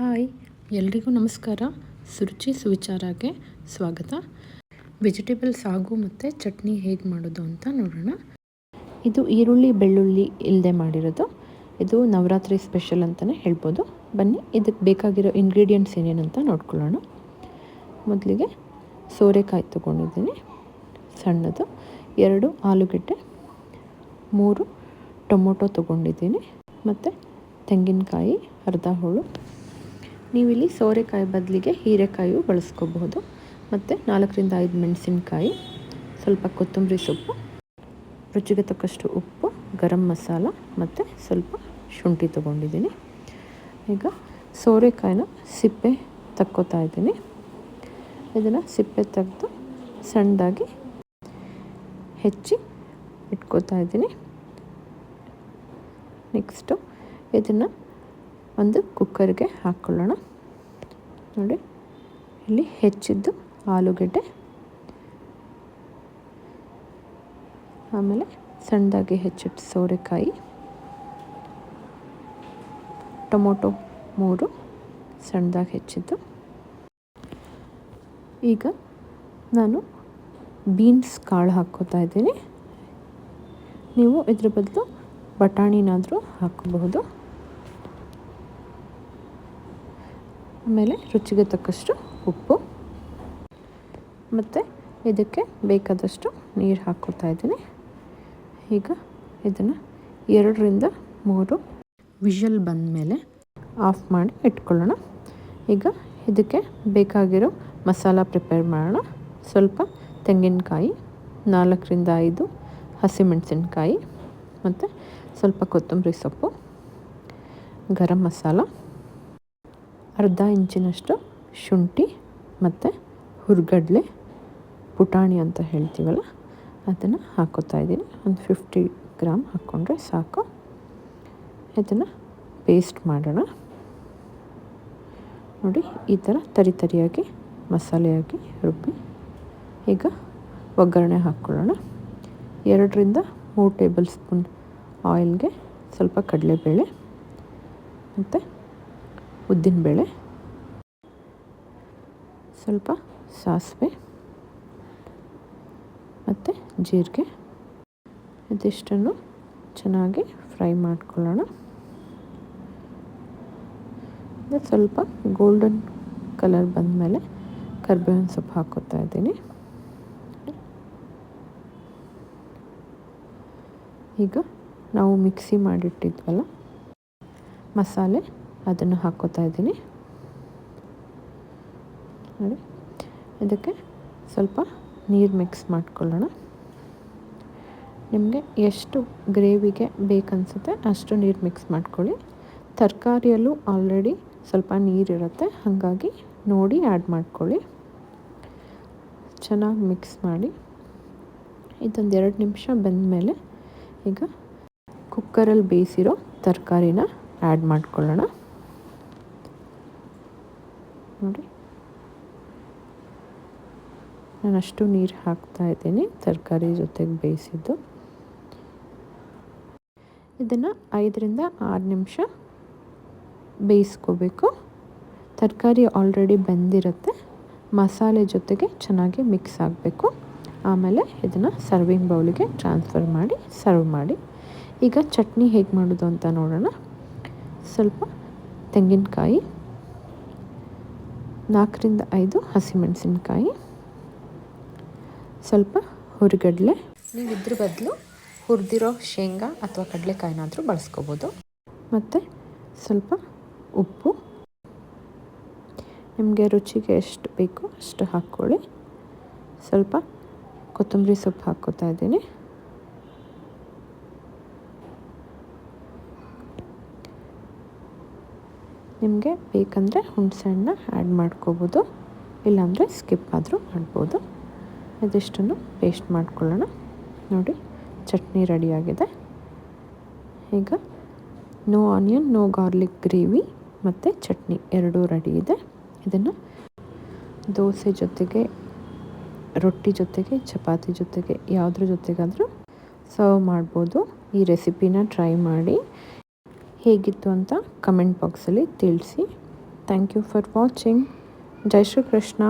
Hi, ಎಲ್ರಿಗೂ ನಮಸ್ಕಾರ. ಸುರುಚಿ ಸುವಿಚಾರಕ್ಕೆ ಸ್ವಾಗತ. ವೆಜಿಟೇಬಲ್ ಸಾಗು ಮತ್ತು ಚಟ್ನಿ ಹೇಗೆ ಮಾಡೋದು ಅಂತ ನೋಡೋಣ. ಇದು ಈರುಳ್ಳಿ, ಬೆಳ್ಳುಳ್ಳಿ ಇಲ್ಲದೆ ಮಾಡಿರೋದು. ಇದು ನವರಾತ್ರಿ ಸ್ಪೆಷಲ್ ಅಂತಲೇ ಹೇಳ್ಬೋದು. ಬನ್ನಿ, ಇದಕ್ಕೆ ಬೇಕಾಗಿರೋ ಇಂಗ್ರೀಡಿಯೆಂಟ್ಸ್ ಏನೇನಂತ ನೋಡ್ಕೊಳ್ಳೋಣ. ಮೊದಲಿಗೆ ಸೋರೆಕಾಯಿ ತೊಗೊಂಡಿದ್ದೀನಿ, ಸಣ್ಣದು. ಎರಡು ಆಲೂಗೆಡ್ಡೆ, ಮೂರು ಟೊಮೊಟೊ ತೊಗೊಂಡಿದ್ದೀನಿ, ಮತ್ತು ತೆಂಗಿನಕಾಯಿ, ಅರ್ಧ ಹೋಳು. ನೀವಿಲ್ಲಿ ಸೋರೆಕಾಯಿ ಬದಲಿಗೆ ಹೀರೆಕಾಯಿಯು ಬಳಸ್ಕೋಬಹುದು. ಮತ್ತು ನಾಲ್ಕರಿಂದ ಐದು ಮೆಣಸಿನಕಾಯಿ, ಸ್ವಲ್ಪ ಕೊತ್ತಂಬರಿ ಸೊಪ್ಪು, ರುಚಿಗೆ ತಕ್ಕಷ್ಟು ಉಪ್ಪು, ಗರಂ ಮಸಾಲ ಮತ್ತು ಸ್ವಲ್ಪ ಶುಂಠಿ ತೊಗೊಂಡಿದ್ದೀನಿ. ಈಗ ಸೋರೆಕಾಯಿನ ಸಿಪ್ಪೆ ತಕ್ಕೋತಾ ಇದ್ದೀನಿ. ಇದನ್ನು ಸಿಪ್ಪೆ ತೆಗೆದು ಸಣ್ಣದಾಗಿ ಹೆಚ್ಚಿ ಇಟ್ಕೋತಾ ಇದ್ದೀನಿ. ನೆಕ್ಸ್ಟು ಇದನ್ನು ಒಂದು ಕುಕ್ಕರ್ಗೆ ಹಾಕ್ಕೊಳ್ಳೋಣ ನೋಡಿ, ಇಲ್ಲಿ ಹೆಚ್ಚಿದ್ದು ಆಲೂಗಡ್ಡೆ. ಆಮೇಲೆ ಸಣ್ಣದಾಗಿ ಹೆಚ್ಚಿಟ್ಟು ಸೋರೆಕಾಯಿ. ಟೊಮೊಟೊ ಮೂರು, ಸಣ್ಣದಾಗಿ ಹೆಚ್ಚಿದ್ದು. ಈಗ ನಾನು ಬೀನ್ಸ್ ಕಾಳು ಹಾಕ್ಕೋತಾ ಇದ್ದೀನಿ. ನೀವು ಇದ್ರ ಬದಲು ಬಟಾಣಿನಾದರೂ ಹಾಕಬಹುದು ಆಮೇಲೆ ರುಚಿಗೆ ತಕ್ಕಷ್ಟು ಉಪ್ಪು. ಮತ್ತು ಇದಕ್ಕೆ ಬೇಕಾದಷ್ಟು ನೀರು ಹಾಕ್ಕೋತಾ ಇದ್ದೀನಿ. ಈಗ ಇದನ್ನು ಎರಡರಿಂದ ಮೂರು ವಿಷಲ್ ಬಂದ ಮೇಲೆ ಆಫ್ ಮಾಡಿ ಇಟ್ಕೊಳ್ಳೋಣ. ಈಗ ಇದಕ್ಕೆ ಬೇಕಾಗಿರೋ ಮಸಾಲ ಪ್ರಿಪೇರ್ ಮಾಡೋಣ. ಸ್ವಲ್ಪ ತೆಂಗಿನಕಾಯಿ, ನಾಲ್ಕರಿಂದ ಐದು ಹಸಿಮೆಣಸಿನ್ಕಾಯಿ, ಮತ್ತು ಸ್ವಲ್ಪ ಕೊತ್ತಂಬರಿ ಸೊಪ್ಪು, ಗರಂ ಮಸಾಲ ಅರ್ಧ ಇಂಚಿನಷ್ಟು ಶುಂಠಿ ಮತ್ತು ಹುರ್ಗಡ್ಲೆ ಪುಟಾಣಿ ಅಂತ ಹೇಳ್ತೀವಲ್ಲ, ಅದನ್ನು ಹಾಕೋತಾ ಇದ್ದೀನಿ. ಒಂದು ಫಿಫ್ಟಿ ಗ್ರಾಮ್ ಹಾಕ್ಕೊಂಡ್ರೆ ಸಾಕು. ಇದನ್ನು ಪೇಸ್ಟ್ ಮಾಡೋಣ. ನೋಡಿ, ಈ ಥರ ತರಿ ತರಿಯಾಗಿ, ಮಸಾಲೆಯಾಗಿ ರುಬ್ಬಿ ಈಗ ಒಗ್ಗರಣೆ ಹಾಕ್ಕೊಳ್ಳೋಣ ಎರಡರಿಂದ ಮೂರು ಟೇಬಲ್ ಸ್ಪೂನ್ ಆಯಿಲ್ಗೆ ಸ್ವಲ್ಪ ಕಡಲೆಬೇಳೆ ಮತ್ತು ಉದ್ದಿನಬೇಳೆ ಸ್ವಲ್ಪ ಸಾಸಿವೆ ಮತ್ತು ಜೀರಿಗೆ. ಇದಿಷ್ಟನ್ನು ಚೆನ್ನಾಗಿ ಫ್ರೈ ಮಾಡ್ಕೊಳ್ಳೋಣ. ಸ್ವಲ್ಪ ಗೋಲ್ಡನ್ ಕಲರ್ ಬಂದಮೇಲೆ ಕರ್ಬೇವಿನ ಸೊಪ್ಪು ಹಾಕೋತಾ ಇದ್ದೀನಿ. ಈಗ ನಾವು ಮಿಕ್ಸಿ ಮಾಡಿಟ್ಟಿದ್ವಲ್ಲ, ಮಸಾಲೆ ಅದನ್ನು ಹಾಕ್ಕೋತಾ ಇದ್ದೀನಿ. ನೋಡಿ, ಇದಕ್ಕೆ ಸ್ವಲ್ಪ ನೀರು ಮಿಕ್ಸ್ ಮಾಡ್ಕೊಳ್ಳೋಣ. ನಿಮಗೆ ಎಷ್ಟು ಗ್ರೇವಿಗೆ ಬೇಕನ್ಸುತ್ತೆ ಅಷ್ಟು ನೀರು ಮಿಕ್ಸ್ ಮಾಡ್ಕೊಳ್ಳಿ. ತರಕಾರಿಯಲ್ಲೂ ಆಲ್ರೆಡಿ ಸ್ವಲ್ಪ ನೀರಿರುತ್ತೆ ಹಾಗಾಗಿ ನೋಡಿ ಆ್ಯಡ್ ಮಾಡ್ಕೊಳ್ಳಿ. ಚೆನ್ನಾಗಿ ಮಿಕ್ಸ್ ಮಾಡಿ. ಇದೊಂದು ಎರಡು ನಿಮಿಷ ಬೆಂದಮೇಲೆ ಈಗ ಕುಕ್ಕರಲ್ಲಿ ಬೇಯಿಸಿರೋ ತರಕಾರಿನ ಆ್ಯಡ್ ಮಾಡ್ಕೊಳ್ಳೋಣ. ನೋಡಿ ನಾನು ಅಷ್ಟು ನೀರು ಹಾಕ್ತಾ ಇದ್ದೀನಿ, ತರಕಾರಿ ಜೊತೆಗೆ ಬೇಯಿಸಿದ್ದು. ಇದನ್ನು ಐದರಿಂದ ಆರು ನಿಮಿಷ ಬೇಯಿಸ್ಕೋಬೇಕು. ತರಕಾರಿ ಆಲ್ರೆಡಿ ಬೆಂದಿರುತ್ತೆ, ಮಸಾಲೆ ಜೊತೆಗೆ ಚೆನ್ನಾಗಿ ಮಿಕ್ಸ್ ಆಗಬೇಕು. ಆಮೇಲೆ ಇದನ್ನು ಸರ್ವಿಂಗ್ ಬೌಲಿಗೆ ಟ್ರಾನ್ಸ್ಫರ್ ಮಾಡಿ ಸರ್ವ್ ಮಾಡಿ. ಈಗ ಚಟ್ನಿ ಹೇಗೆ ಮಾಡೋದು ಅಂತ ನೋಡೋಣ. ಸ್ವಲ್ಪ ತೆಂಗಿನಕಾಯಿ ನಾಲ್ಕರಿಂದ ಐದು ಹಸಿಮೆಣಸಿನ್ಕಾಯಿ. ಸ್ವಲ್ಪ ಹುರಿಗಡಲೆ. ನೀವು ಇದ್ರ ಬದಲು ಹುರಿದಿರೋ ಶೇಂಗಾ ಅಥವಾ ಕಡಲೆಕಾಯಿನಾದರೂ ಬಳಸ್ಕೋಬೋದು. ಮತ್ತು ಸ್ವಲ್ಪ ಉಪ್ಪು. ನಿಮಗೆ ರುಚಿಗೆ ಎಷ್ಟು ಬೇಕು ಅಷ್ಟು ಹಾಕ್ಕೊಳ್ಳಿ. ಸ್ವಲ್ಪ ಕೊತ್ತಂಬರಿ ಸೊಪ್ಪು ಹಾಕ್ಕೋತಾ ಇದ್ದೀನಿ. ನಿಮಗೆ ಬೇಕಂದರೆ ಹಣ್ಣನ್ನ ಆ್ಯಡ್ ಮಾಡ್ಕೋಬೋದು. ಇಲ್ಲಾಂದರೆ ಸ್ಕಿಪ್ ಆದರೂ ಮಾಡ್ಬೋದು. ಇದಿಷ್ಟನ್ನು ಪೇಸ್ಟ್ ಮಾಡ್ಕೊಳ್ಳೋಣ. ನೋಡಿ, ಚಟ್ನಿ ರೆಡಿಯಾಗಿದೆ ಈಗ no onion no garlic gravy ಮತ್ತು ಚಟ್ನಿ ಎರಡೂ ರೆಡಿ ಇದೆ. ಇದನ್ನು ದೋಸೆ ಜೊತೆಗೆ, ರೊಟ್ಟಿ ಜೊತೆಗೆ, ಚಪಾತಿ ಜೊತೆಗೆ, ಯಾವುದ್ರ ಜೊತೆಗಾದರೂ ಸರ್ವ್ ಮಾಡ್ಬೋದು. ಈ ರೆಸಿಪಿನ ಟ್ರೈ ಮಾಡಿ. ಹೇಗಿತ್ತು ಅಂತ ಕಮೆಂಟ್ ಬಾಕ್ಸಲ್ಲಿ ತಿಳಿಸಿ. Thank you for watching. Jai Shri Krishna